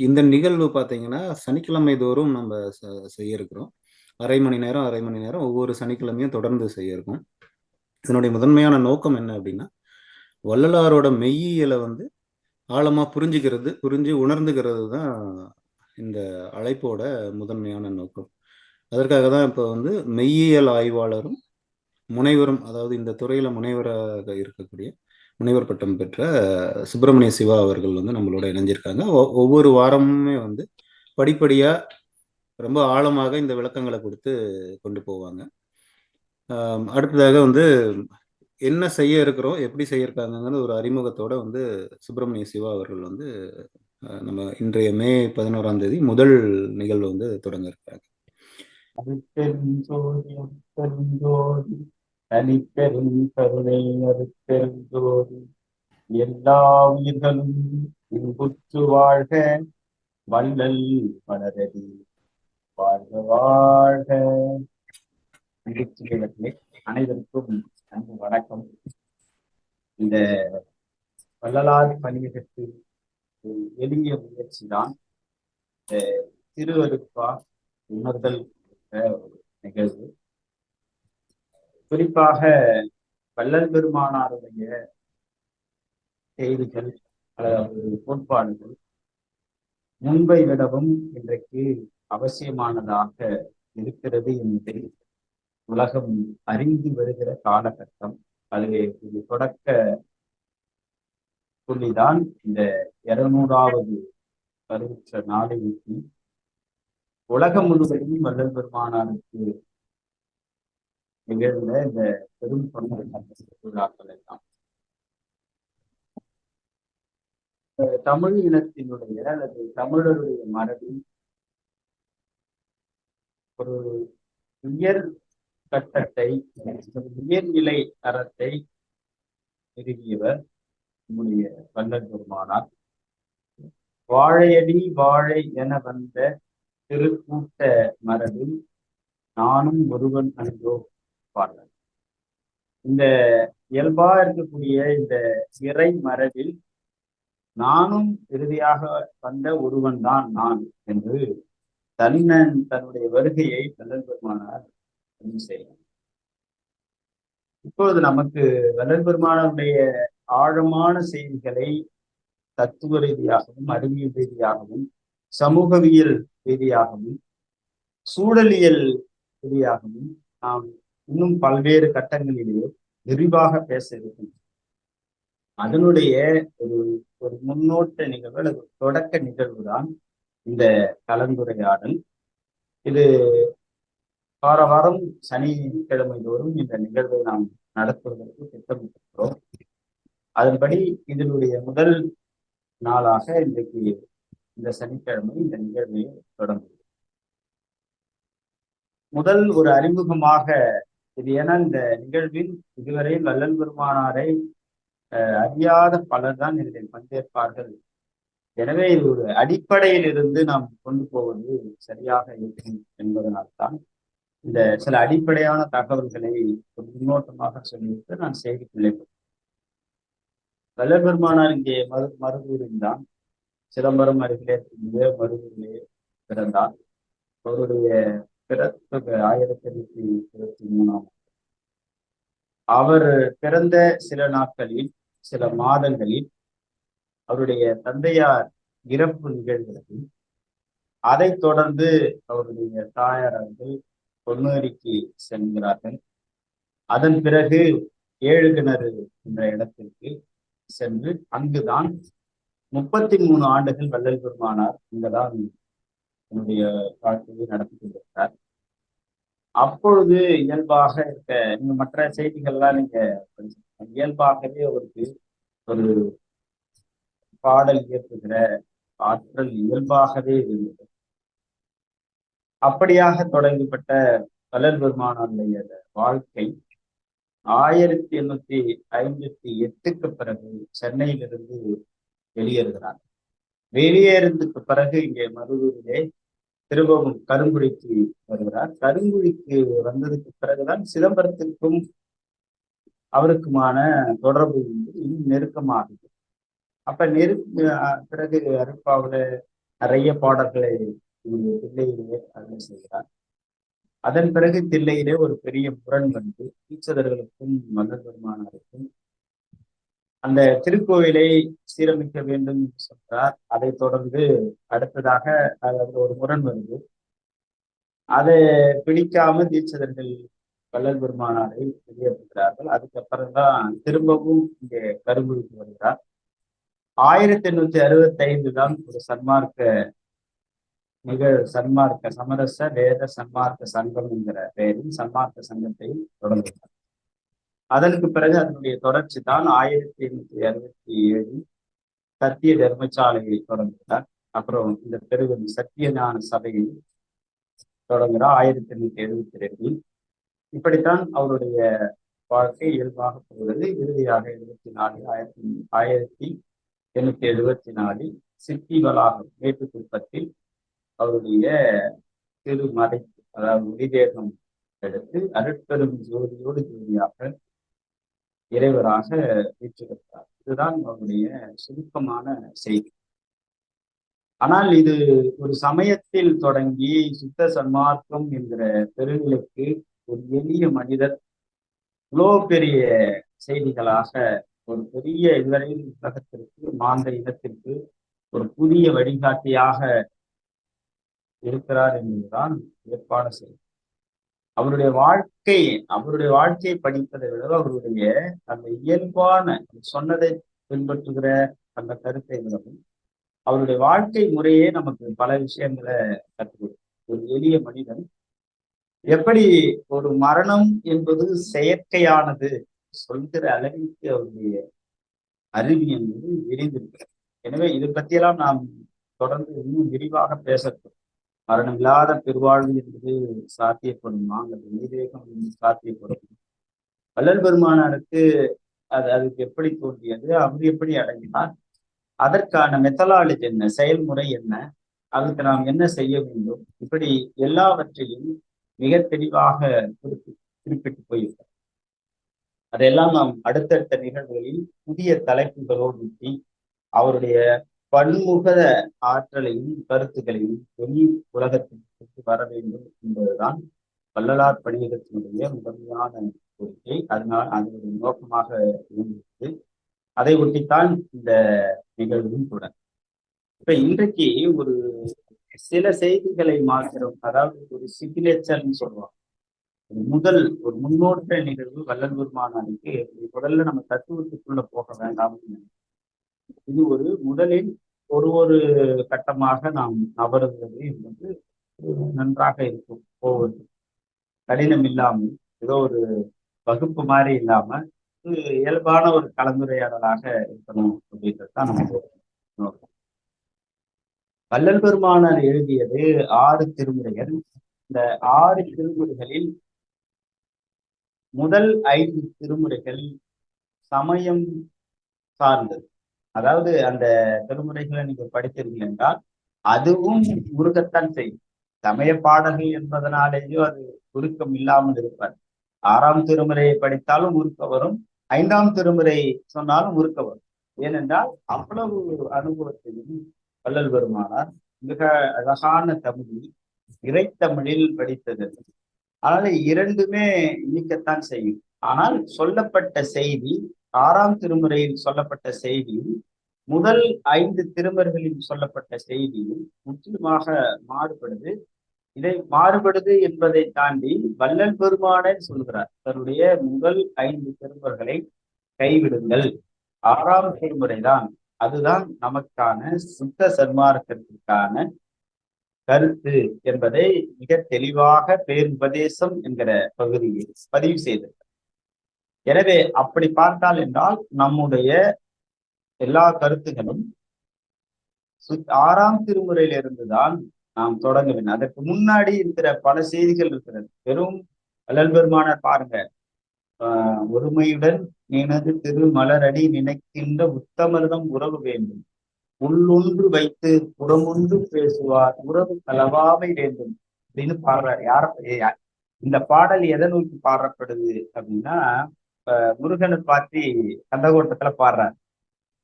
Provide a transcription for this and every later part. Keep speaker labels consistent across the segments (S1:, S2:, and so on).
S1: இந்த நிகழ்வு பார்த்தீங்கன்னா சனிக்கிழமை தோறும் நம்ம செய்ய இருக்கிறோம் அரை மணி நேரம் அரை மணி நேரம் ஒவ்வொரு சனிக்கிழமையும் தொடர்ந்து செய்ய இருக்கும் இதனுடைய முதன்மையான நோக்கம் என்ன அப்படின்னா வள்ளலாரோட மெய்யியலை வந்து ஆழமாக புரிஞ்சுக்கிறது புரிஞ்சு உணர்ந்துக்கிறது தான் இந்த அழைப்போட முதன்மையான நோக்கம். அதற்காக தான் இப்போ வந்து மெய்யியல் ஆய்வாளரும் முனைவரும் அதாவது இந்த துறையில் முனைவராக இருக்கக்கூடிய முனைவர் பட்டம் பெற்ற சுப்பிரமணிய சிவா அவர்கள் வந்து நம்மளோட இணைஞ்சிருக்காங்க. ஒவ்வொரு வாரமுமே வந்து படிப்படியா ரொம்ப ஆழமாக இந்த விளக்கங்களை கொடுத்து கொண்டு போவாங்க. அடுத்ததாக வந்து என்ன செய்ய இருக்கிறோம் எப்படி செய்ய ஒரு அறிமுகத்தோட வந்து சுப்பிரமணிய சிவா அவர்கள் வந்து நம்ம இன்றைய மே பதினோராம் தேதி முதல் நிகழ்வு வந்து தொடங்க இருக்காங்க
S2: தனிப்பெரும் கருணை அறுப்பெருந்தோறு எல்லா உயிர்களும் இன்புற்று வாழ்க. வள்ளல் மலரடி வாழ்க வாழ்க. அனைவருக்கும் அன்பு வணக்கம். இந்த வள்ளலார் பணியகத்து எளிய முயற்சி தான் திருவருப்பா உணர்தல் நிகழ்வு. குறிப்பாக வள்ளல் பெருமானாருடைய செய்திகள் அல்லது கோட்பாடுகள் முன்பை விடவும் இன்றைக்கு அவசியமானதாக இருக்கிறது என்பதை உலகம் அறிந்து வருகிற காலகட்டம். அது இது தொடக்க புள்ளிதான். இந்த இருநூறாவது பருவற்ற நாளைக்கு உலகம் முழுவதும் வள்ளல் பெருமானாருக்கு நிகழ்ந்த இந்த பெரும் திருவிழாக்கள் எல்லாம் தமிழ் இனத்தினுடைய அல்லது தமிழருடைய மரபில் ஒரு உயர் கட்டத்தை உயர்நிலை தரத்தை நிறுவியவர் நம்முடைய வல்லல் பெருமானார். வாழையடி வாழை என வந்த திருக்கூட்ட மரபில் நானும் ஒருவன் அன்றோ பாடல் இந்த இயல்பா இருக்கக்கூடிய இந்த இறை மரபில் நானும் இறுதியாக வந்த ஒருவன் தான் நான் என்று தன்னன் தன்னுடைய வருகையை வல்லல் பெருமானார் செய்யலாம் இப்பொழுது நமக்கு வல்லல் பெருமானுடைய ஆழமான செய்திகளை தத்துவ ரீதியாகவும் அறிவியல் ரீதியாகவும் சமூகவியல் ரீதியாகவும் சூழலியல் ரீதியாகவும் நாம் இன்னும் பல்வேறு கட்டங்களிலே விரிவாக பேச இருக்கும் அதனுடைய ஒரு ஒரு முன்னோட்ட நிகழ்வு அல்லது தொடக்க நிகழ்வு தான் இந்த கலந்துரையாடல். இது வார வாரம் சனிக்கிழமை தோறும் இந்த நிகழ்வை நாம் நடத்துவதற்கு திட்டமிட்டிருக்கிறோம். அதன்படி இதனுடைய முதல் நாளாக இன்றைக்கு இந்த சனிக்கிழமை இந்த நிகழ்வை தொடங்குகிறது முதல் ஒரு அறிமுகமாக இது ஏன்னா இந்த நிகழ்வில் இதுவரை வல்லல் பெருமானாரை அறியாத பலர் தான் இதில் பங்கேற்பார்கள். எனவே இது ஒரு அடிப்படையில் இருந்து நாம் கொண்டு போவது சரியாக இருக்கும் என்பதனால்தான் இந்த சில அடிப்படையான தகவல்களை ஒரு முன்னோட்டமாக சொல்லிவிட்டு நான் செய்திக்குள்ளே வல்லல் பெருமானார் இங்கே மறு மருதூரில் தான் சிதம்பரம் அருகிலே மருதூரிலே பிறந்தார். அவருடைய பிறப்பு ஆயிரத்தி எண்ணூத்தி இருபத்தி மூணாம் அவர் பிறந்த சில நாட்களில் சில மாதங்களில் அவருடைய தந்தையார் இறப்பு நிகழ்கிறது அதைத் தொடர்ந்து அவருடைய தாயார் பொன்னேரிக்கு செல்கிறார்கள். அதன் பிறகு ஏழு கிணறு என்ற இடத்திற்கு சென்று அங்குதான் முப்பத்தி மூணு ஆண்டுகள் வள்ளல் பெருமானார் இங்கதான் என்னுடைய வாழ்க்கையை நடத்தி கொண்டிருக்கிறார். அப்பொழுது இயல்பாக இருக்க நீங்க மற்ற செய்திகள்லாம் நீங்க இயல்பாகவே அவருக்கு ஒரு பாடல் இயற்றுகிற ஆற்றல் இயல்பாகவே இருந்தது. அப்படியாக தொடங்கப்பட்ட கலர் பெருமானுடைய வாழ்க்கை ஆயிரத்தி எண்ணூத்தி ஐம்பத்தி எட்டுக்கு பிறகு சென்னையிலிருந்து வெளியேறுகிறார். வெளியேறதுக்கு பிறகு இங்கே மருதூரிலே திரும்பவும் கருங்குழிக்கு வருகிறார். கருங்குழிக்கு வந்ததுக்கு பிறகுதான் சிதம்பரத்திற்கும் அவருக்குமான தொடர்பு இன்னும் நெருக்கமாகுது. அப்ப நெரு பிறகு அருப்பாவில நிறைய பாடல்களை தில்லையிலே அருள் செய்கிறார். அதன் பிறகு தில்லையிலே ஒரு பெரிய முரண் வந்து ஈச்சதர்களுக்கும் மன்னர் பெருமானாருக்கும் அந்த திருக்கோவிலை சீரமைக்க வேண்டும் என்று சொல்றார் அதைத் தொடர்ந்து அடுத்ததாக அதாவது ஒரு முரண் வருது அதை பிடிக்காம தீட்சிதர்கள் வள்ளல் பெருமானாரை வெளியேற்றுகிறார்கள். அதுக்கப்புறம் தான் திரும்பவும் இங்கே கருங்குறிக்கு வருகிறார். ஆயிரத்தி எண்ணூத்தி அறுபத்தி ஐந்து தான் ஒரு சன்மார்க்க நிகழ் சன்மார்க்க சமரச வேத சன்மார்க்க சங்கம் என்கிற பெயரில் சன்மார்க்க சங்கத்தை தொடங்குகிறார். அதற்கு பிறகு அதனுடைய தொடர்ச்சி தான் ஆயிரத்தி எண்ணூத்தி அறுபத்தி ஏழில் சத்திய தர்மசாலையை தொடங்குகிறார். அப்புறம் இந்த பெருவெளி சத்தியஞான சபையை தொடங்குகிறார் ஆயிரத்தி எண்ணூத்தி எழுபத்தி ரெண்டில். இப்படித்தான் அவருடைய வாழ்க்கை இயல்பாக போகிறது. இறுதியாக எழுபத்தி நாலு ஆயிரத்தி ஆயிரத்தி எண்ணூத்தி எழுபத்தி நாலில் சித்தி வளாகம் மேட்டுக்குப்பத்தில் அவருடைய திருமறை அதாவது ஒளிதேகம் எடுத்து அருட்பெரும் ஜோதியோடு ஜோதியாக இறைவராக வீற்றிருக்கிறார். இதுதான் அவருடைய சுருக்கமான செய்தி. ஆனால் இது ஒரு சமயத்தில் தொடங்கி சுத்த சன்மார்க்கம் என்கிற பெருநிலைக்கு ஒரு எளிய மனிதர் இவ்வளோ பெரிய செய்திகளாக ஒரு பெரிய இதுவரையில் உலகத்திற்கு மாந்த இனத்திற்கு ஒரு புதிய வழிகாட்டியாக இருக்கிறார் என்பதுதான் ஏற்பாடு செய்தி. அவருடைய வாழ்க்கை அவருடைய வாழ்க்கையை படிப்பதை விட அவருடைய அந்த இயல்பான சொன்னதை பின்பற்றுகிற அந்த கருத்தை விடவும் அவருடைய வாழ்க்கை முறையே நமக்கு பல விஷயங்களை கற்றுக் ஒரு எளிய மனிதன் எப்படி ஒரு மரணம் என்பது செயற்கையானது சொல்கிற அளவிற்கு அவருடைய அறிவு என்பது விரிந்திருக்கிறது. எனவே இதை பற்றியெல்லாம் நாம் தொடர்ந்து இன்னும் விரிவாக பேசட்டும் மரணம் இல்லாத பெருவாழ்வு என்பது சாத்தியப்படுமா. அல்லது நீதேகம் சாத்தியப்படும். வள்ளல் பெருமானாருக்கு அது அதுக்கு எப்படி தோன்றியது? அவர் எப்படி அடங்கினார்? அதற்கான மெத்தலாலஜி என்ன? செயல்முறை என்ன? அதுக்கு நாம் என்ன செய்ய வேண்டும்? இப்படி எல்லாவற்றையும் மிக தெளிவாக குறிப்பி குறிப்பிட்டு போயிருக்கிறார். அதையெல்லாம் நாம் அடுத்தடுத்த நிகழ்வுகளில் புதிய தலைப்புகளோடு ஊட்டி அவருடைய பன்முக ஆற்றலையும் கருத்துக்களையும் வெளி உலகத்திற்கு வர வேண்டும் என்பதுதான் வள்ளலார் பணியகத்தினுடைய முதன்மையான கோரிக்கை. அதனால் அதனுடைய நோக்கமாக இருந்தது. அதை ஒட்டித்தான் இந்த நிகழ்வும் கூட இப்ப இன்றைக்கு ஒரு சில செய்திகளை மாத்திரம் அதாவது ஒரு சிக்னேச்சர்னு சொல்லுவாங்க. முதல் ஒரு முன்னோட்ட நிகழ்வு வள்ளல் பெருமானாருக்கு முதல்ல நம்ம தத்துவத்துக்குள்ள போக வேண்டாம்னு இது ஒரு முதலில் ஒரு ஒரு கட்டமாக நாம் நபருகிறது என்பது நன்றாக இருக்கும். போவது. கடினம் இல்லாமல் ஏதோ ஒரு வகுப்பு மாதிரி இல்லாம இயல்பான ஒரு கலந்துரையாடலாக இருக்கணும் அப்படின்றது தான் நமக்கு நோக்கம். பெருமானார் எழுதியது ஆறு திருமுறைகள். இந்த ஆறு திருமுறைகளில் முதல் ஐந்து திருமுறைகள் சமயம் சார்ந்தது. அதாவது அந்த திருமுறைகளை நீங்க படித்திருக்கீங்க என்றால் அதுவும் உருகத்தான் செய்யும். சமய பாடல்கள் என்பதனாலேயோ அது உருக்கம் இல்லாமல் இருப்பார் ஆறாம் திருமுறையை படித்தாலும் உருக்க வரும் ஐந்தாம் திருமுறை சொன்னாலும் உருக்க வரும். ஏனென்றால் அவ்வளவு அனுபவத்தையும் வள்ளல் பெருமானார் மிக அழகான தமிழில் இறைத்தமிழில் படித்தது. அதனால இரண்டுமே நீக்கத்தான் செய்யும். ஆனால் சொல்லப்பட்ட செய்தி ஆறாம் திருமுறையில் சொல்லப்பட்ட செய்தியும் முதல் ஐந்து திருமர்களில் சொல்லப்பட்ட செய்தியும் முற்றிலுமாக மாறுபடுது. இதை மாறுபடுது என்பதை தாண்டி வள்ளல் பெருமானே சொல்கிறார். தன்னுடைய முதல் ஐந்து திருமர்களை கைவிடுங்கள். ஆறாம் திருமுறைதான். அதுதான் நமக்கான சுத்த சன்மார்க்கத்திற்கான கருத்து என்பதை மிக தெளிவாக பேருபதேசம் என்கிற பகுதியில் பதிவு செய்தது. எனவே அப்படி பார்த்தால் என்றால் நம்முடைய எல்லா கருத்துகளும் ஆறாம் திருமுறையில இருந்துதான் நாம் தொடங்க வேண்டும் அதற்கு முன்னாடி இருக்கிற பல செய்திகள் இருக்கிறது. வெறும் வள்ளல் பெருமானார் பாருங்க. ஆஹ் ஒருமையுடன் எனது திரு மலரடி நினைக்கின்ற உத்தமர்தம் உறவு வேண்டும். உள்ளொன்று வைத்து புறமொன்று பேசுவார். உறவு கலவாமை வேண்டும் அப்படின்னு பாடுறார். யார இந்த பாடல் எதை நோக்கி பாடப்படுது அப்படின்னா முருகனை பார்த்து கந்தகோட்டத்துல பாடுறாரு.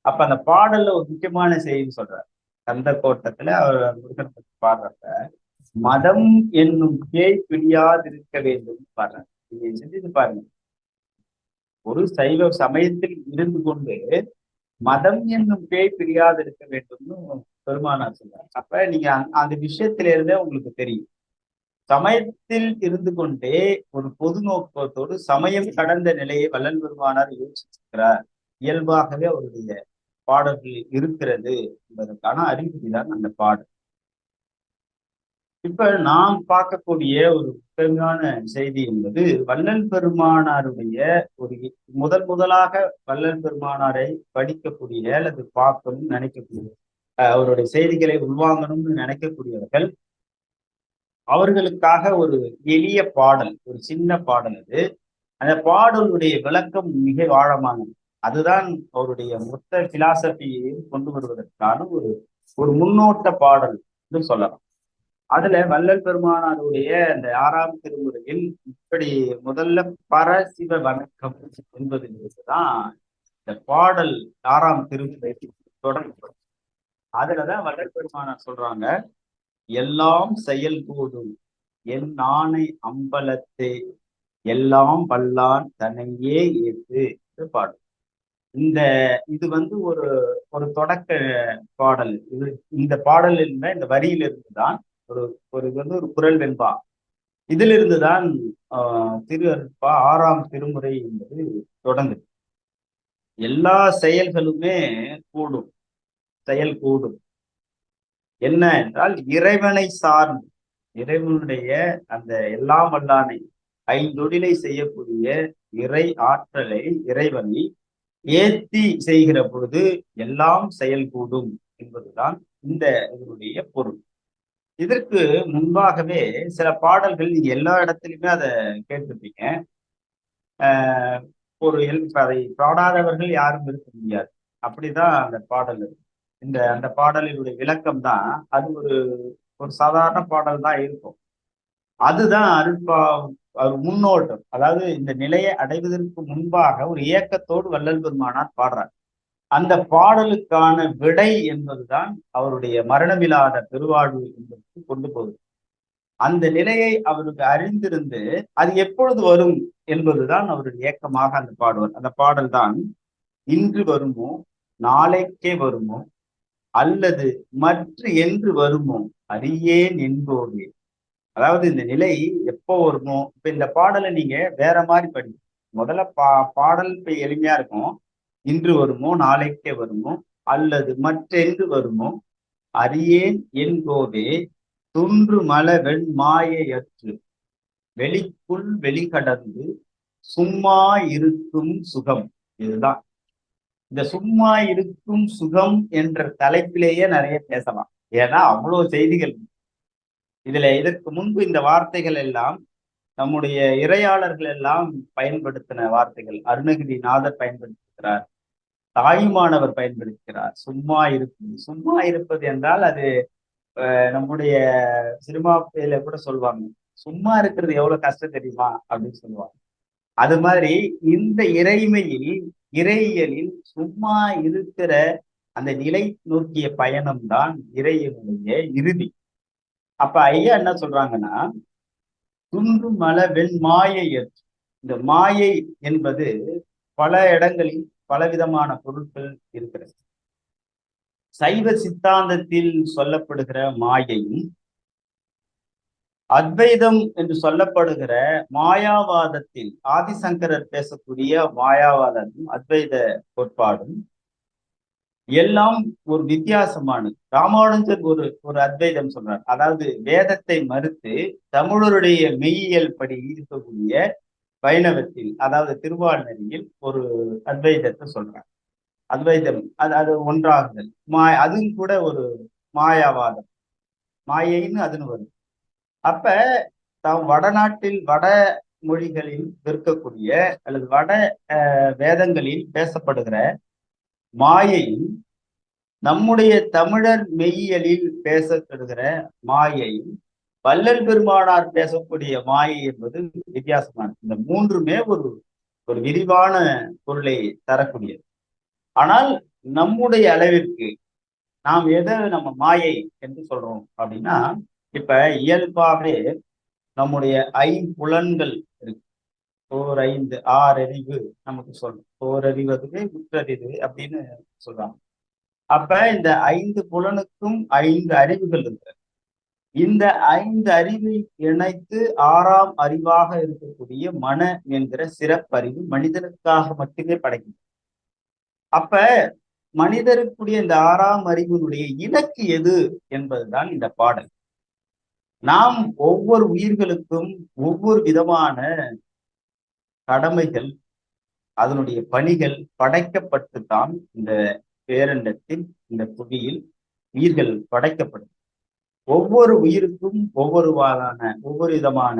S2: அப்ப அந்த பாடல்ல ஒரு முக்கியமான செய்தி சொல்றாரு. கந்த கோட்டத்துல அவர் முருகன் பத்தி பாடுறப்ப மதம் என்னும் பேய் பிடியாதிருக்க வேண்டும் பாடுறாரு. நீங்க சிந்தித்து பாருங்க. ஒரு சைவ சமயத்தில் இருந்து கொண்டு மதம் என்னும் பேய் பிரியாது இருக்க வேண்டும்னு பெருமானார் சொல்றாரு. அப்ப நீங்க அந்த விஷயத்தில இருந்தே உங்களுக்கு தெரியும். சமயத்தில் இருந்து கொண்டே ஒரு பொது நோக்கத்தோடு சமயம் கடந்த நிலையை வல்லன் பெருமானார் யோசிச்சிருக்கிறார். இயல்பாகவே அவருடைய பாடல்கள் இருக்கிறது என்பதற்கான அறிகுறி தான் அந்த பாடல். இப்ப நாம் பார்க்கக்கூடிய ஒரு முக்கியமான செய்தி என்பது வல்லல் பெருமானாருடைய ஒரு முதல் முதலாக வல்லல் பெருமானாரை படிக்கக்கூடிய அல்லது பார்க்கணும்னு நினைக்கக்கூடிய அவருடைய செய்திகளை உள்வாங்கணும்னு நினைக்கக்கூடியவர்கள் அவர்களுக்காக ஒரு எளிய பாடல் ஒரு சின்ன பாடல் அது. அந்த பாடலுடைய விளக்கம் மிக ஆழமானது. அதுதான் அவருடைய மொத்த பிலாசபியையும் கொண்டு வருவதற்கான ஒரு ஒரு முன்னோட்ட பாடல் என்று சொல்லலாம். அதுல வள்ளல் பெருமானாருடைய அந்த ஆறாம் திருமுறையில் இப்படி முதல்ல பரசிவ வணக்கம் என்பதிலிருந்துதான் இந்த பாடல் ஆறாம் திருமுறை தொடங்கப்படும் அதுலதான் வள்ளல் பெருமானார் சொல்றாங்க எல்லாம் செயல்கூடும் என் நாணை அம்பலத்தே எல்லாம் வல்லான் தன்னையே ஏற்று பாடும். இந்த இது வந்து ஒரு ஒரு தொடக்க பாடல். இது இந்த பாடலில் இந்த வரியிலிருந்து தான் ஒரு ஒரு இது வந்து ஒரு குரல் வெண்பா. இதிலிருந்து தான் ஆஹ் திரு அருட்பா ஆறாம் திருமுறை என்பது தொடங்குது. எல்லா செயல்களுமே கூடும். செயல் கூடும் என்ன என்றால் இறைவனை சார்ந்து இறைவனுடைய அந்த எல்லாம் வல்லானை ஐந்தொழிலை செய்யக்கூடிய இறை ஆற்றலை இறைவனை ஏத்தி செய்கிற பொழுது எல்லாம் செயல்கூடும் என்பதுதான் இந்த இதனுடைய பொருள். இதற்கு முன்பாகவே சில பாடல்கள் நீங்க எல்லா இடத்துலையுமே அதை கேட்டிருப்பீங்க. ஆஹ் ஒரு அதை பாடாதவர்கள் யாரும் இருக்க முடியாது. அப்படிதான் அந்த பாடல் இருக்கு. இந்த அந்த பாடலினுடைய விளக்கம் தான் அது ஒரு ஒரு சாதாரண பாடல் தான் இருக்கும். அதுதான் அருட்பா அவர் முன்னோட்டம். அதாவது இந்த நிலையை அடைவதற்கு முன்பாக ஒரு இயக்கத்தோடு வள்ளல் பெருமானார் பாடுறார். அந்த பாடலுக்கான விடை என்பதுதான் அவருடைய மரணமில்லாத பெருவாழ்வு என்பதற்கு கொண்டு போகுது. அந்த நிலையை அவருக்கு அறிந்திருந்து அது எப்பொழுது வரும் என்பதுதான் அவருடைய இயக்கமாக அந்த பாடுவார். அந்த பாடல் தான் இன்று வருமோ நாளைக்கே வருமோ அல்லது மற்ற என்று வருமோ? அறியேன் என்போவே அதாவது இந்த நிலை எப்போ வருமோ? இப்ப இந்த பாடலை நீங்க வேற மாதிரி படி முதல்ல பா பாடல் இப்ப எளிமையா இருக்கும். இன்று வருமோ? நாளைக்கே வருமோ? அல்லது மற்றென்று வருமோ? அறியேன் என்போவே துன்று மல வெண் மாயையற்று வெளிக்குள் வெளிக்கடந்து சும்மா இருக்கும் சுகம். இதுதான். இந்த சும்மா இருக்கும் சுகம் என்ற தலைப்பிலேயே நிறைய பேசலாம். ஏன்னா அவ்வளவு செய்திகள். இதுல இதற்கு முன்பு இந்த வார்த்தைகள் எல்லாம் நம்முடைய இறையாளர்கள் எல்லாம் பயன்படுத்தின வார்த்தைகள். அருணகிரி நாதர் பயன்படுத்துகிறார். தாயுமானவர் பயன்படுத்துகிறார். சும்மா இருப்பது சும்மா இருப்பது என்றால் அது நம்முடைய சினிமாப்பில கூட சொல்லுவாங்க சும்மா இருக்கிறது எவ்வளவு கஷ்டம் தெரியுமா? அப்படின்னு சொல்லுவாங்க. அது மாதிரி இந்த இறைமையில் இறையியலில் சும்மா இருக்கிற அந்த நிலை நோக்கிய பயணம் தான் இறையினுடைய இறுதி. அப்ப ஐயா என்ன சொல்றாங்கன்னா துன்று மல வெண் மாயை இந்த மாயை என்பது பல இடங்களில் பலவிதமான பொருட்கள் இருக்கிறது. சைவ சித்தாந்தத்தில் சொல்லப்படுகிற மாயையும் அத்வைதம் என்று சொல்லப்படுகிற மாயாவாதத்தில் ஆதிசங்கரர் பேசக்கூடிய மாயாவாதமும் அத்வைத கோட்பாடும் எல்லாம் ஒரு வித்தியாசமானது. ராமானுஜர் ஒரு ஒரு அத்வைதம் சொல்றார். அதாவது வேதத்தை மறுத்து தமிழருடைய மெய்யியல் படி இருக்கக்கூடிய வைணவத்தில் அதாவது திருவாழ்நெறியில் ஒரு அத்வைதத்தை சொல்றார். அத்வைதம் அது அது ஒன்றாகுதல். மா அதுவும் கூட ஒரு மாயாவாதம். மாயைன்னு அதுன்னு வரும். அப்ப தாம் வடநாட்டில் வட மொழிகளில் இருக்கக்கூடிய அல்லது வட வேதங்களில் பேசப்படுகிற மாயையும் நம்முடைய தமிழர் மெய்யியலில் பேசப்படுகிற மாயையும் வல்லல் பெருமானார் பேசக்கூடிய மாயை என்பது வித்தியாசமானது. இந்த மூன்றுமே ஒரு ஒரு விரிவான பொருளை தரக்கூடியது. ஆனால் நம்முடைய அளவிற்கு நாம் எதை நம்ம மாயை என்று சொல்றோம் அப்படின்னா இப்ப இயல்பாகவே நம்முடைய ஐம்புலன்கள் இருக்கு. ஓர் ஐந்து ஆறறிவு நமக்கு சொல்லும் ஓரறிவு அதுவே முற்றறிவு அப்படின்னு சொல்றாங்க. அப்ப இந்த ஐந்து புலனுக்கும் ஐந்து அறிவுகள் இருக்கு. இந்த ஐந்து அறிவை இணைத்து ஆறாம் அறிவாக இருக்கக்கூடிய மன என்கிற சிறப்பறிவு மனிதனுக்காக மட்டுமே படைக்கும் அப்ப மனிதருக்குரிய இந்த ஆறாம் அறிவினுடைய இலக்கு எது என்பதுதான் இந்த பாடல். நாம் ஒவ்வொரு உயிர்களுக்கும் ஒவ்வொரு விதமான கடமைகள் அதனுடைய பணிகள் படைக்கப்பட்டுத்தான் இந்த பேரண்டத்தில் இந்த புவியில் உயிர்கள் படைக்கப்படும். ஒவ்வொரு உயிருக்கும் ஒவ்வொரு ஒவ்வொரு விதமான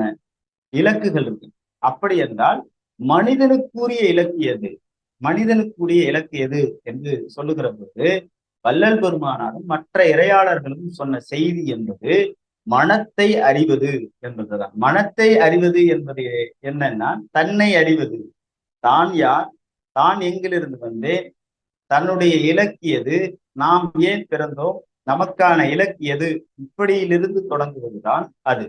S2: இலக்குகள் இருக்கு. அப்படி என்றால் மனிதனுக்குரிய இலக்கு எது? மனிதனுக்குரிய இலக்கு எது என்று சொல்லுகிற போது வள்ளல் பெருமானாரும் மற்ற இறையாளர்களும் சொன்ன செய்தி என்பது மனத்தை அறிவது என்பதுதான். மனத்தை அறிவது என்பது என்னன்னா தன்னை அறிவது. தான் யார்? தான் எங்கிலிருந்து வந்தேன் தன்னுடைய இலக்கியது நாம் ஏன் பிறந்தோம்? நமக்கான இலக்கியது இப்படியிலிருந்து தொடங்குவதுதான் அது.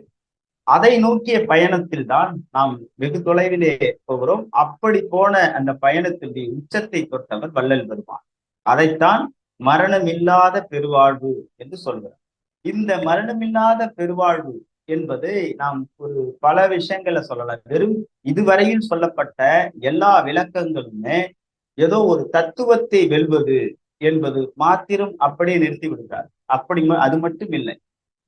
S2: அதை நோக்கிய பயணத்தில் தான் நாம் வெகு தொலைவிலே போகிறோம். அப்படி போன அந்த பயணத்தினுடைய உச்சத்தை தொட்டவர் வள்ளல் பெருமான். அதைத்தான் மரணமில்லாத பெருவாழ்வு என்று சொல்கிறார். இந்த மரணமில்லாத பெருவாழ்வு என்பது நாம் ஒரு பல விஷயங்களை சொல்லலாம். வெறும் இதுவரையில் சொல்லப்பட்ட எல்லா விளக்கங்களுமே ஏதோ ஒரு தத்துவத்தை வெல்வது என்பது மாத்திரம் அப்படியே நிறுத்தி விடுகிறார். அப்படி அது மட்டும் இல்லை.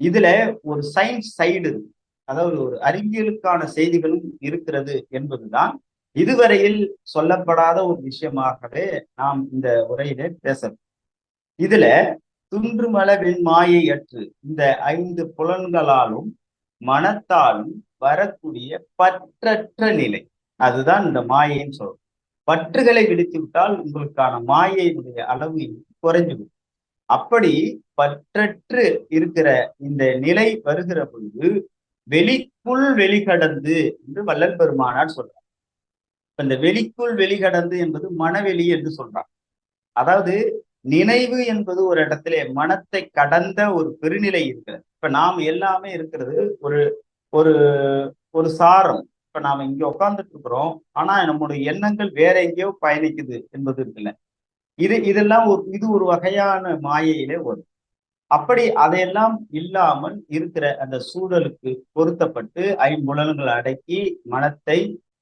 S2: இதுல ஒரு சயின்ஸ் சைடு இருக்கு அதாவது ஒரு அறிவியலுக்கான செய்திகளும் இருக்கிறது என்பதுதான் இதுவரையில் சொல்லப்படாத ஒரு விஷயமாகவே நாம் இந்த உரையிலே பேச இதுல துன்றுமல மாயையற்று. அற்று இந்த ஐந்து புலன்களாலும் மனத்தாலும் வரக்கூடிய பற்றற்ற நிலை. அதுதான் இந்த மாயைன்னு சொல்றோம். பற்றுகளை விடுத்து விட்டால் உங்களுக்கான மாயையினுடைய அளவு குறைஞ்சுவிடும். அப்படி பற்றற்று இருக்கிற இந்த நிலை வருகிற பொழுது வெளிக்குள் வெளிகடந்து என்று வல்லல் பெருமானார் சொல்றார். இந்த வெளிக்குள் வெளிகடந்து என்பது மனவெளி என்று சொல்றார் அதாவது நினைவு என்பது ஒரு இடத்துல மனத்தை கடந்த ஒரு பெருநிலை இருக்கிறது. இப்ப நாம் எல்லாமே இருக்கிறது ஒரு ஒரு ஒரு சாரம். இப்ப நாம இங்க உட்கார்ந்துட்டு இருக்கிறோம். ஆனா நம்முடைய எண்ணங்கள் வேற எங்கேயோ பயணிக்குது என்பது இருக்குல்ல. இது இதெல்லாம் ஒரு இது ஒரு வகையான மாயையிலே வரும். அப்படி அதையெல்லாம் இல்லாமல் இருக்கிற அந்த சூழலுக்கு பொருத்தப்பட்டு ஐம்புலன்களை அடக்கி மனத்தை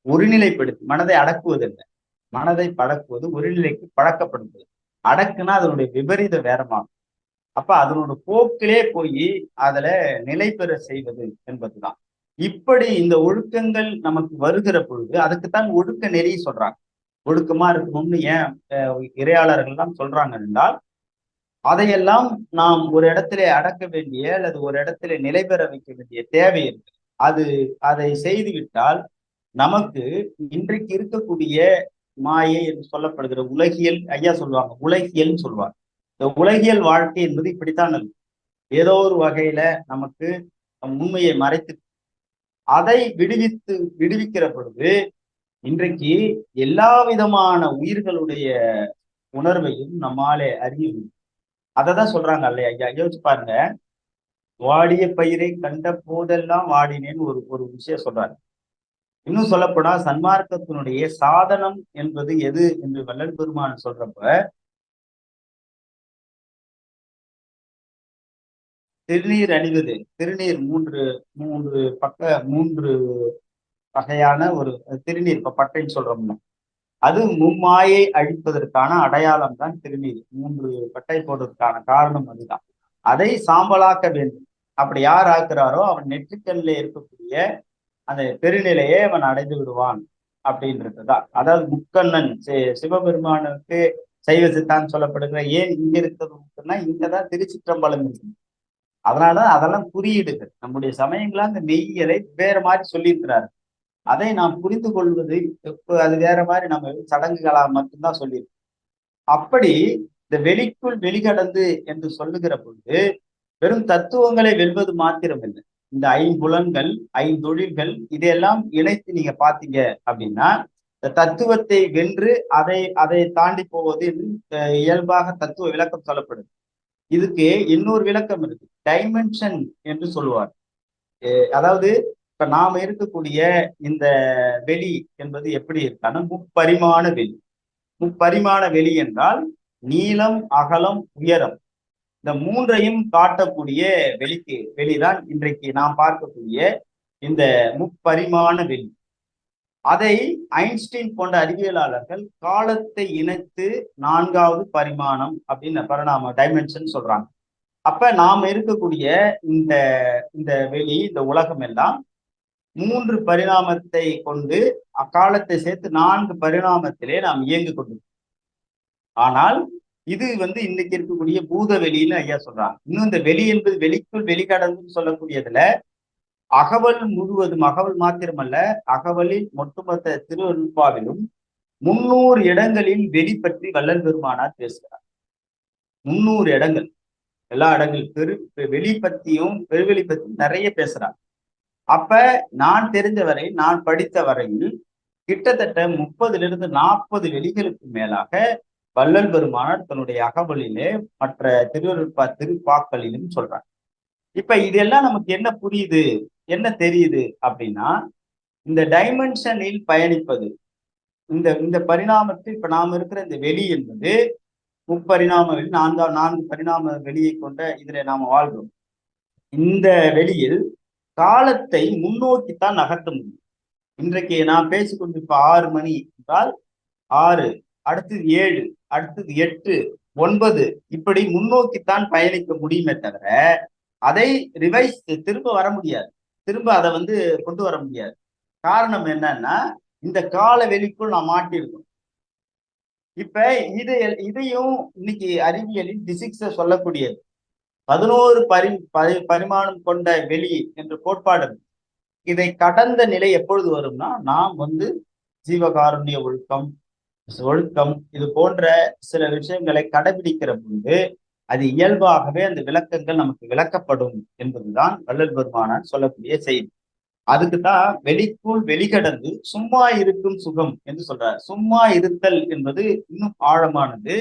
S2: ஒருநிலைப்படுத்தி மனதை அடக்குவதில்லை. மனதை பழக்குவது ஒருநிலைக்கு பழக்கப்படுத்துவது. அடக்குனா அதனுடைய விபரீத வேறமாகும். அப்ப அதனோட போக்கிலே போய் அதுல நிலை பெற செய்வது என்பதுதான். இப்படி இந்த ஒழுக்கங்கள் நமக்கு வருகிற பொழுது அதுக்குத்தான் ஒழுக்க நெறி சொல்றாங்க. ஒழுக்கமா இருக்கணும்னு ஏன் இறையாளர்கள் எல்லாம் சொல்றாங்க என்றால் அதையெல்லாம் நாம் ஒரு இடத்துல அடக்க வேண்டிய அல்லது ஒரு இடத்துல நிலை பெற வைக்க வேண்டிய தேவை இருக்கு. அது அதை செய்துவிட்டால் நமக்கு இன்றைக்கு இருக்கக்கூடிய மாயை என்று சொல்லப்படுகிற உலகியல் ஐயா சொல்லுவாங்க உலகியல்னு சொல்லுவாங்க. இந்த உலகியல் வாழ்க்கை என்பது இப்படித்தான் ஏதோ ஒரு வகையில நமக்கு உண்மையை மறைத்து அதை விடுவித்து விடுவிக்கிற பொழுது இன்றைக்கு எல்லா விதமான உயிர்களுடைய உணர்வையும் நம்மாலே அறிய அதை தான் சொல்றாங்க அல்லையா ஐயா? யோசிச்சு பாருங்க. வாடிய பயிரை கண்ட போதெல்லாம் வாடினேன்னு ஒரு ஒரு விஷயம் சொல்றாரு. இன்னும் சொல்லப்போனா சன்மார்க்கத்தினுடைய சாதனம் என்பது எது என்று வள்ளல் பெருமான் சொல்றப்ப திருநீர் அணிவது திருநீர் மூன்று மூன்று பக்க மூன்று வகையான ஒரு திருநீர் இப்ப பட்டைன்னு சொல்றோம்னா அது மும்மாயை அழிப்பதற்கான அடையாளம் தான் திருநீர். மூன்று பட்டை போடுறதுக்கான காரணம் அதுதான். அதை சாம்பலாக்க வேண்டும். அப்படி யார் ஆக்குறாரோ அவன் நெற்றிக்கல்ல இருக்கக்கூடிய அந்த பெருநிலையை அவன் அடைந்து விடுவான் அப்படின்றதுதான். அதாவது முக்கண்ணன் சிவபெருமானுக்கு சைவ சித்தான் சொல்லப்படுகிற ஏன் இங்க இருக்கிறதுனா இங்கதான் திருச்சிற்றம்பலம் இருக்கு அதனாலதான் அதெல்லாம் குறியீடுகள். நம்முடைய சமயங்களா அந்த மெய்யலை வேற மாதிரி சொல்லியிருக்கிறாரு அதை நாம் புரிந்து கொள்வது அது வேற மாதிரி நம்ம சடங்குகளா மட்டும்தான் சொல்லியிருக்கோம். அப்படி இந்த வெளிக்குள் வெளிகடந்து என்று சொல்லுகிற பொழுது வெறும் தத்துவங்களை வெல்வது மாத்திரம் இல்லை இந்த ஐம்புலன்கள் ஐந்தொழில்கள் இதையெல்லாம் இணைத்து நீங்க பாத்தீங்க அப்படின்னா இந்த தத்துவத்தை வென்று அதை அதை தாண்டி போவது என்று இயல்பாக தத்துவ விளக்கம் சொல்லப்படுது. இதுக்கு இன்னொரு விளக்கம் இருக்கு. டைமென்ஷன் என்று சொல்லுவார். அதாவது இப்ப நாம இருக்கக்கூடிய இந்த வெளி என்பது எப்படி இருக்கான்னா முப்பரிமாண வெளி. முப்பரிமாண வெளி என்றால் நீளம் அகலம் உயரம். இந்த மூன்றையும் காட்டக்கூடிய வெளிக்கு வெளிதான் இன்றைக்கு நாம் பார்க்கக்கூடிய இந்த முப்பரிமாண வெளி. அதை ஐன்ஸ்டீன் போன்ற அறிவியலாளர்கள் காலத்தை இணைத்து நான்காவது பரிமாணம் அப்படின்னு பரிணாம டைமென்ஷன் சொல்றாங்க. அப்ப நாம் இருக்கக்கூடிய இந்த இந்த வெளி இந்த உலகம் எல்லாம் மூன்று பரிணாமத்தை கொண்டு அக்காலத்தை சேர்த்து நான்கு பரிணாமத்திலே நாம் இயங்கு கொண்டு ஆனால் இது வந்து இன்னைக்கு இருக்கக்கூடிய பூத வெளின்னு ஐயா சொல்றாங்க. இன்னும் இந்த வெளி என்பது வெளிக்குள் வெளிக்கடந்து சொல்லக்கூடியதுல அகவல் முழுவதும் அகவல் மாத்திரமல்ல அகவலில் ஒட்டுமொத்த திருவருப்பாவிலும் முன்னூறு இடங்களில் வெளி பற்றி வள்ளல் பெருமானார் பேசுகிறார். முன்னூறு இடங்கள். எல்லா இடங்கள் பெரு வெளி பத்தியும் பெருவெளி பத்தியும் நிறைய பேசுறார். அப்ப நான் தெரிஞ்ச வரை நான் படித்த வரையில் கிட்டத்தட்ட முப்பதுல இருந்து நாற்பது வெளிகளுக்கு மேலாக வள்ளல் பெருமானார் தன்னுடைய அகவலிலே மற்ற திருவருட்பா திருப்பாக்களிலும் சொல்றாங்க இப்ப இதெல்லாம் நமக்கு என்ன புரியுது? என்ன தெரியுது? அப்படின்னா இந்த டைமென்ஷனில் பயணிப்பது இந்த இந்த பரிணாமத்தில் இப்ப நாம் இருக்கிற இந்த வெளி என்பது முப்பரிணாம வெளி நான்காம் நான்கு பரிணாம வெளியை கொண்ட இதுல நாம் வாழ்கிறோம் இந்த வெளியில் காலத்தை முன்னோக்கித்தான் நகர்த்த முடியும். இன்றைக்கு நான் பேசிக்கொண்டு இப்ப ஆறு மணி என்றால் ஆறு அடுத்தது ஏழு அடுத்தது எட்டு ஒன்பது. இப்படி முன்னோக்கித்தான் பயணிக்க முடியுமே தவிர அதை ரிவைஸ் திரும்ப வர முடியாது. திரும்ப அதை வந்து கொண்டு வர முடியாது. காரணம் என்னன்னா இந்த கால வெளிக்குள் நான் மாட்டியிருக்கோம் இப்ப இது இதையும் இன்னைக்கு அறிவியலின் பிசிக்ஸ சொல்லக்கூடியது. பதினோரு பரி பரி பரிமாணம் கொண்ட வெளி என்ற கோட்பாடு. இதை கடந்த நிலை எப்பொழுது வரும்னா நாம் வந்து ஜீவகாருண்ய ஒழுக்கம் ஒழுக்கம் இது போன்ற சில விஷயங்களை கடைபிடிக்கிற பொழுது அது இயல்பாகவே அந்த விளக்கங்கள் நமக்கு விளக்கப்படும் என்பதுதான் வள்ளல் பெருமானார் சொல்லக்கூடிய செய்தி. அதுக்கு தான் வெளிக்குள் வெளிக்கடந்து சும்மா இருக்கும் சுகம் என்று சொல்றார். சும்மா இருத்தல் என்பது இன்னும் ஆழமானது.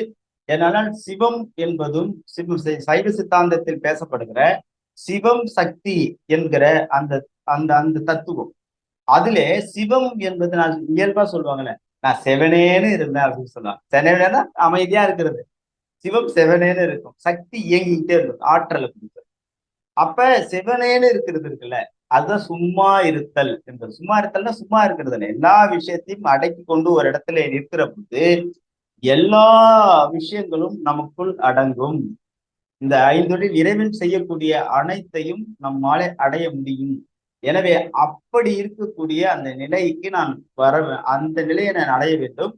S2: ஏனால் சிவம் என்பதும் சிவ சைவ சித்தாந்தத்தில் பேசப்படுகிற சிவம் சக்தி என்கிற அந்த அந்த அந்த தத்துவம். அதிலே சிவம் என்பது நான் இயல்பா சொல்லுவாங்கல்ல நான் செவனேன்னு இருந்தேன் அப்படின்னு சொல்லுவாங்க செவனேனா அமைதியா இருக்கிறது. சிவம் செவனேன்னு இருக்கும். சக்தி இயங்கிக்கிட்டே இருக்கும். ஆற்றலை கொடுக்கும் அப்ப செவனேன்னு இருக்கிறது இருக்குல்ல அதுதான் சும்மா இருத்தல் என்பது. சும்மா இருத்தல்னா சும்மா இருக்கிறது இல்லை எல்லா விஷயத்தையும் அடக்கி கொண்டு ஒரு இடத்துல நிற்கிற போது எல்லா விஷயங்களும் நமக்குள் அடங்கும். இந்த ஐந்தொழில் இறைவன் செய்யக்கூடிய அனைத்தையும் நம்மாலே அடைய முடியும். எனவே அப்படி இருக்கக்கூடிய அந்த நிலைக்கு நான் வர அந்த நிலையை நான் அடைய வேண்டும்.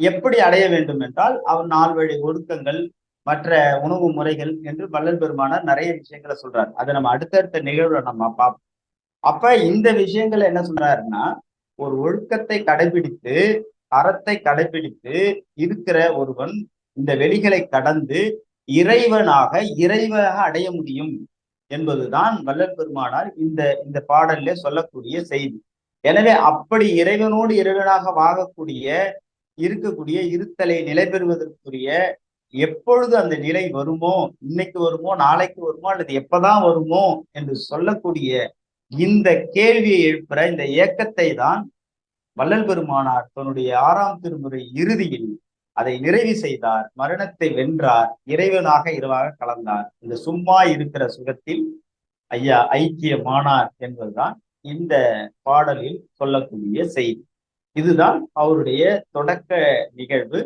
S2: எப்படி அடைய வேண்டும் என்றால் அவர் நால்வழி ஒடுக்கங்கள் மற்ற உணவு முறைகள் என்று வள்ளல் பெருமானார் நிறைய விஷயங்களை சொல்றாரு. அதை நம்ம அடுத்தடுத்த நிகழ்வுல நம்ம பார்ப்போம் அப்ப இந்த விஷயங்களை என்ன சொல்றாருன்னா ஒரு ஒழுக்கத்தை கடைபிடித்து அறத்தை கடைபிடித்து இருக்கிற ஒருவன் இந்த வெளிகளை கடந்து இறைவனாக இறைவாக அடைய முடியும். என்பதுதான் வள்ளல் பெருமானார் இந்த இந்த பாடல்ல சொல்லக்கூடிய செய்தி. எனவே அப்படி இறைவனோடு இறைவனாக வாழக்கூடிய இருக்கக்கூடிய இருத்தலை நிலை பெறுவதற்குரிய எப்பொழுது அந்த நிலை வருமோ இன்னைக்கு வருமோ நாளைக்கு வருமோ அல்லது எப்பதான் வருமோ என்று சொல்லக்கூடிய இந்த கேள்வியை எழுப்புற இந்த இயக்கத்தை தான் வள்ளல் பெருமானார் தன்னுடைய ஆறாம் திருமுறை இறுதியில் அதை நிறைவு செய்தார் மரணத்தை வென்றார் இறைவனாக இரவாக கலந்தார். இந்த சும்மா இருக்கிற சுகத்தில் ஐயா ஐக்கியமானார் என்பதுதான் இந்த பாடலில் சொல்லக்கூடிய செய்தி. இதுதான் அவருடைய தொடக்க நிகழ்வு.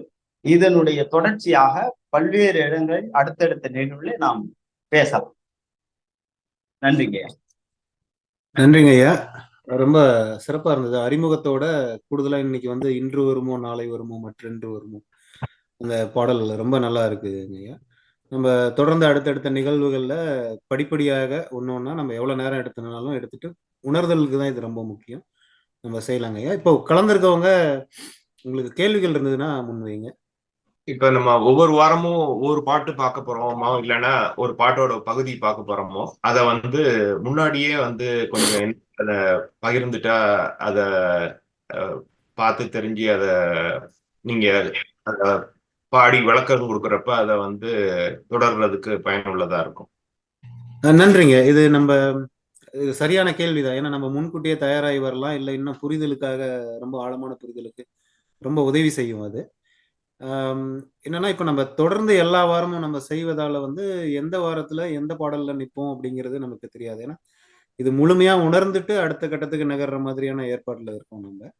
S2: இதனுடைய தொடர்ச்சியாக பல்வேறு இடங்களில் அடுத்தடுத்த நிகழ்வுல நாம் பேசலாம். நன்றிங்க
S1: நன்றிங்க ஐயா ரொம்ப சிறப்பா இருந்தது. அறிமுகத்தோட கூடுதலா இன்னைக்கு வந்து இன்று வருமோ நாளை வருமோ மற்றென்று வருமோ. அந்த பாடல் ரொம்ப நல்லா இருக்குங்க நம்ம தொடர்ந்து அடுத்தடுத்த நிகழ்வுகளில் படிப்படியாக ஒன்று ஒன்றா நம்ம எவ்வளோ நேரம் எடுத்தனாலும் எடுத்துட்டு உணர்தலுக்கு தான் இது ரொம்ப முக்கியம். நம்ம செய்யலாங்க ஐயா. இப்போ கலந்துருக்கவங்க உங்களுக்கு கேள்விகள் இருந்ததுன்னா முன்வைங்க.
S3: இப்ப நம்ம ஒவ்வொரு வாரமும் ஒவ்வொரு பாட்டு பார்க்க போறோமோ. இல்லைன்னா ஒரு பாட்டோட பகுதி பார்க்க போறோமோ அதை வந்து முன்னாடியே வந்து கொஞ்சம் அதை பகிர்ந்துட்டா அதை பார்த்து தெரிஞ்சு அதை நீங்க பாடி விளக்கம் கொடுக்குறப்ப அதை வந்து தொடர்றதுக்கு பயனுள்ளதா இருக்கும்.
S1: நன்றிங்க. இது நம்ம இது சரியான கேள்விதான். ஏன்னா நம்ம முன்கூட்டியே தயாராகி வரலாம். இல்லை இன்னும் புரிதலுக்காக ரொம்ப ஆழமான புரிதலுக்கு ரொம்ப உதவி செய்யும் அது. என்னன்னா இப்போ நம்ம தொடர்ந்து எல்லா வாரமும் நம்ம செய்வதால வந்து எந்த வாரத்துல எந்த பாடல்ல நிற்போம் அப்படிங்கிறது நமக்கு தெரியாது. ஏன்னா இது முழுமையா உணர்ந்துட்டு அடுத்த கட்டத்துக்கு நகர்ற மாதிரியான ஏற்பாடுல இருக்கோம் நம்ம.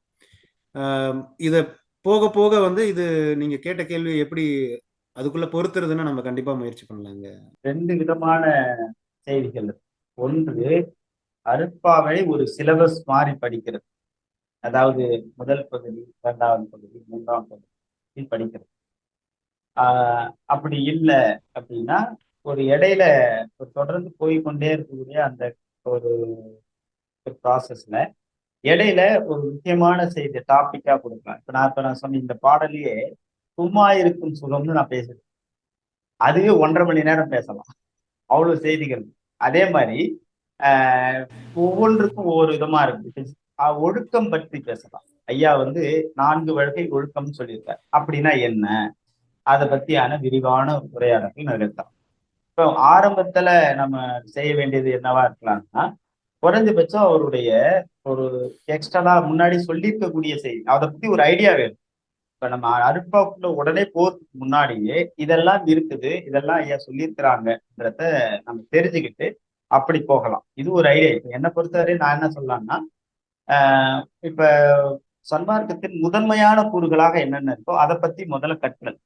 S1: இதை போக போக வந்து இது நீங்க கேட்ட கேள்வி எப்படி அதுக்குள்ள பொறுத்துறதுன்னு நம்ம கண்டிப்பா முயற்சி பண்ணலாங்க.
S2: ரெண்டு விதமான செய்திகள். ஒன்று அருப்பாவை ஒரு சிலபஸ் மாதிரி படிக்கிறது. அதாவது முதல் பகுதி இரண்டாவது பகுதி மூன்றாம் பகுதி படிக்கிறது. ஆஹ் அப்படி இல்லை அப்படின்னா ஒரு இடையில தொடர்ந்து போய் கொண்டே இருக்கக்கூடிய அந்த ஒரு ப்ராசஸ்ல இடையில ஒரு முக்கியமான செய்தி டாபிக்கா கொடுக்கலாம். இப்ப நான் இப்ப நான் சொன்ன இந்த பாடலையே சும்மா இருக்கும் சுகம்னு நான் பேசுறேன். அதுவே ஒன்றரை மணி நேரம் பேசலாம். அவ்வளவு செய்திகள். அதே மாதிரி ஆஹ் ஒவ்வொன்றுக்கும் ஒவ்வொரு விதமா இருக்கு. ஒழுக்கம் பற்றி பேசலாம். ஐயா வந்து நான்கு வழக்கை ஒழுக்கம்னு சொல்லியிருக்காரு. அப்படின்னா என்ன? அதை பத்தியான விரிவான உரையாடல்கள் நிகழ்த்தலாம் இப்போ ஆரம்பத்துல நம்ம செய்ய வேண்டியது என்னவா இருக்கலாம்னா குறைஞ்சபட்சம் அவருடைய ஒரு எக்ஸ்ட்ரலா முன்னாடி சொல்லியிருக்கக்கூடிய செய்தி. அதை பத்தி ஒரு ஐடியா வேணும். இப்ப நம்ம அருப்பாக்குள்ள உடனே போறதுக்கு முன்னாடியே இதெல்லாம் இருக்குது இதெல்லாம் ஐயா சொல்லியிருக்கிறாங்கன்றத நம்ம தெரிஞ்சுக்கிட்டு அப்படி போகலாம். இது ஒரு ஐடியா இப்ப என்னை பொறுத்தவரை நான் என்ன சொல்லலாம்னா ஆஹ் இப்ப சன்மார்க்கத்தின் முதன்மையான கூறுகளாக என்னென்ன இருக்கோ அதை பத்தி முதல்ல கற்றல்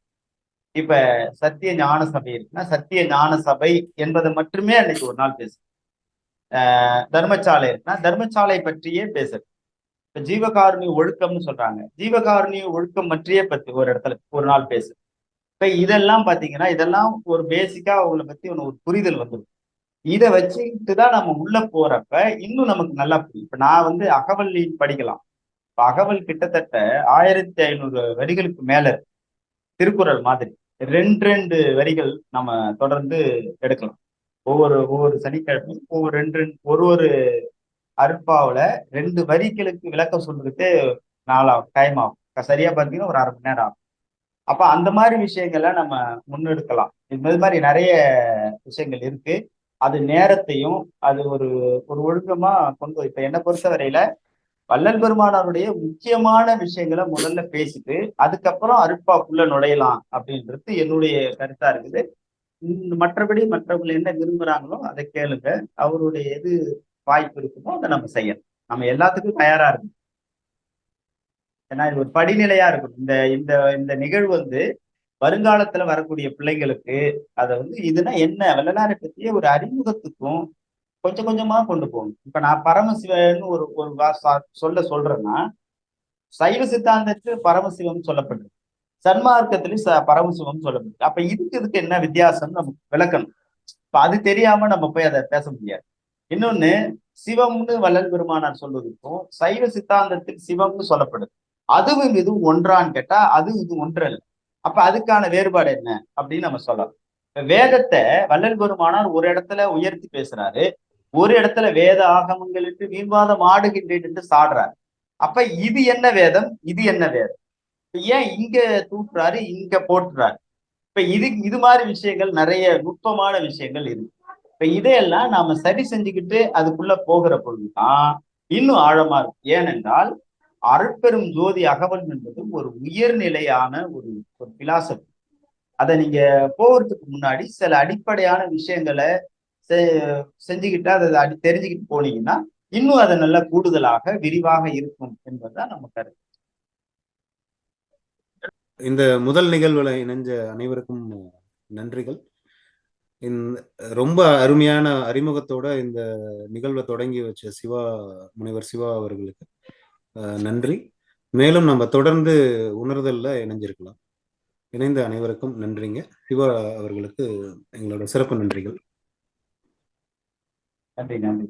S2: இப்ப சத்திய ஞான சபை இருக்குன்னா சத்திய ஞான சபை என்பதை மட்டுமே அன்னைக்கு ஒரு நாள் பேசு தர்மசாலை இருக்குன்னா தர்மசாலை பற்றியே பேசுறது இப்ப ஜீவகாருணி ஒழுக்கம்னு சொல்றாங்க. ஜீவகாருணி ஒழுக்கம் பற்றியே பத்தி ஒரு இடத்துல ஒரு நாள் பேசு. இப்ப இதெல்லாம் பாத்தீங்கன்னா இதெல்லாம் ஒரு பேசிக்கா அவங்கள பத்தி ஒன்று ஒரு புரிதல் வந்துடும் இதை வச்சுக்கிட்டு தான் நம்ம உள்ள போறப்ப இன்னும் நமக்கு நல்லா புரியும். இப்ப நான் வந்து அகவல் படிக்கலாம். இப்ப அகவல் கிட்டத்தட்ட ஆயிரத்தி ஐநூறு வரிகளுக்கு மேல திருக்குறள் மாதிரி. ரெண்டு ரெண்டு வரிகள் நம்ம தொடர்ந்து எடுக்கலாம். ஒவ்வொரு ஒவ்வொரு சனிக்கிழமையும் ஒவ்வொரு ரெண்டு ரெண்டு ஒரு ஒரு அருட்பாவில் ரெண்டு வரிகளுக்கு விளக்கம் சொல்றதுக்கு நாளாகும் டைம் ஆகும். சரியா பார்த்தீங்கன்னா ஒரு அரை மணி நேரம் ஆகும். அப்போ அந்த மாதிரி விஷயங்களை நம்ம முன்னெடுக்கலாம். இது மாதிரி நிறைய விஷயங்கள் இருக்கு. அது நேரத்தையும் அது ஒரு ஒரு ஒழுக்கமா கொண்டு இப்போ என்னை பொறுத்த வரையில வள்ளல் பெருமானாருடைய முக்கியமான விஷயங்களை முதல்ல பேசிட்டு அதுக்கப்புறம் அருட்பாக்குள்ள நுழையலாம் அப்படின்றது என்னுடைய கருத்தா இருக்குது. மற்றபடி மற்றவங்க என்ன விரும்புறாங்களோ அதை கேளுங்க. அவருடைய எது வாய்ப்பு இருக்குமோ அதை நம்ம செய்யணும். நம்ம எல்லாத்துக்கும் தயாரா இருக்கணும். ஏன்னா இது ஒரு படிநிலையா இருக்கும் இந்த இந்த இந்த நிகழ்வு வந்து வருங்காலத்துல வரக்கூடிய பிள்ளைங்களுக்கு அதை வந்து இதுனா என்ன? வள்ளலாரை பற்றிய ஒரு அறிமுகத்துக்கும் கொஞ்சம் கொஞ்சமா கொண்டு போகணும். இப்ப நான் பரமசிவன்னு ஒரு ஒரு சொல்ல சொல்றேன்னா சைவ சித்தாந்தத்துக்கு பரமசிவம் சொல்லப்படுது. சன்மார்க்கத்திலையும் ச பரமசிவம் சொல்லப்படுது அப்ப இதுக்கு இதுக்கு என்ன வித்தியாசம் நமக்கு விளக்கணும். இப்ப அது தெரியாம நம்ம போய் அதை பேச முடியாது. இன்னொன்னு சிவம்னு வள்ளல் பெருமானார் சொல்வதற்கும் சைவ சித்தாந்தத்தில் சிவம்னு சொல்லப்படுது. அதுவும் இதுவும் ஒன்றான்னு கேட்டா அது இது ஒன்று இல்லை அப்ப அதுக்கான வேறுபாடு என்ன அப்படின்னு நம்ம சொல்லலாம். வேதத்தை வள்ளல் பெருமானார் ஒரு இடத்துல உயர்த்தி பேசுறாரு. ஒரு இடத்துல வேத ஆகமங்கள் என்று விவாதம் ஆடுகின்றேன் என்று சாடுறாரு. அப்ப இது என்ன வேதம்? இது என்ன வேதம்? ஏன் இங்க தூக்குறாரு இங்க போட்டுறாரு? இப்ப இது இது மாதிரி விஷயங்கள் நிறைய நுட்பமான விஷயங்கள் இருக்கு. இப்ப இதையெல்லாம் நாம சரி செஞ்சுக்கிட்டு அதுக்குள்ள போகிற பொழுதுதான் இன்னும் ஆழமா இருக்கும் ஏனென்றால் அருட்பெரும் ஜோதி அகவல் என்பது ஒரு உயர்நிலையான ஒரு ஒரு பிலாசபி அதை நீங்க போகிறதுக்கு முன்னாடி சில அடிப்படையான விஷயங்களை செஞ்சுக்கிட்டு அதை அடி தெரிஞ்சுக்கிட்டு போனீங்கன்னா இன்னும் அது நல்லா கூடுதலாக விரிவாக இருக்கும் என்பதுதான் நம்ம கருத்து.
S1: இந்த முதல் நிகழ்வுல இணைஞ்ச அனைவருக்கும் நன்றிகள். இந்த ரொம்ப அருமையான அறிமுகத்தோட இந்த நிகழ்வை தொடங்கி வச்ச சிவா முனைவர் சிவா அவர்களுக்கு நன்றி. மேலும் நம்ம தொடர்ந்து உணர்தல்ல இணைஞ்சிருக்கலாம். இணைந்த அனைவருக்கும் நன்றிங்க. சிவா அவர்களுக்கு எங்களோட சிறப்பு நன்றிகள்.
S2: நன்றி நன்றி.